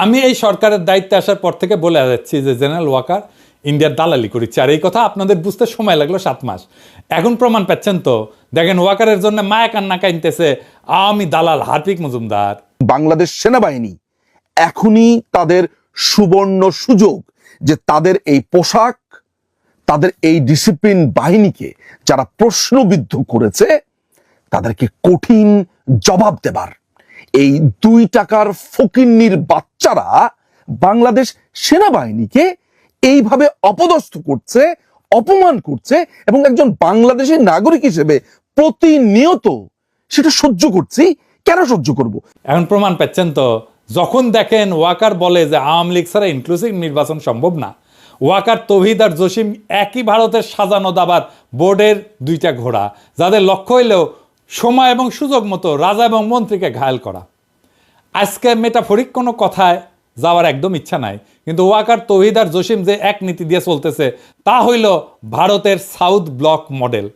আমি এই সরকারের দায়িত্বে আসার পর থেকে বলে যাচ্ছি যে, জেনারেল ওয়াকার, ইন্ডিয়ার দালালি করেছে আর এই কথা আপনাদের বুঝতে সময় লাগল সাত মাস। এখন প্রমাণ পাচ্ছেন তো? দেখেন ওয়াকারের জন্য মায়া কান্না কাইনতেছে আমি দালাল হার্পিক মজুমদার। বাংলাদেশ সেনাবাহিনী এখনই তাদের সুবর্ণ সুযোগ যে তাদের এই পোশাক, তাদের এই ডিসিপ্লিন বাহিনীকে যারা প্রশ্নবিদ্ধ করেছে, তাদেরকে কঠিন জবাব দেবার এই দুই টাকার ফকিন্নির বাচ্চারা বাংলাদেশ সেনাবাহিনীকে এইভাবে অপদস্থ করছে, অপমান করছে এবং একজন বাংলাদেশের নাগরিক হিসেবে প্রতিনিয়ত সেটা সহ্য করছি, কেন সহ্য করব? এখন প্রমাণ পাচ্ছেন তো, যখন দেখেন ওয়াকার বলে যে আওয়ামী লীগ ছাড়া ইনক্লুসিভ নির্বাচন সম্ভব না, ওয়াকার তৌহিদ আর জসিম একই ভারতের সাজানো দাবার বোর্ডের দুইটা ঘোড়া, যাদের লক্ষ্য হইলেও সময় এবং সুযোগ মতো রাজা এবং মন্ত্রীকে ঘায়াল করা। আজকে মেটাফরিক কোনো কথায় যাওয়ার একদম ইচ্ছা নাই। কিন্তু ওয়াকার তৌহিদ আর জসিম যে এক নীতি দিয়ে চলতেছে, তা হইল ভারতের সাউথ ব্লক মডেল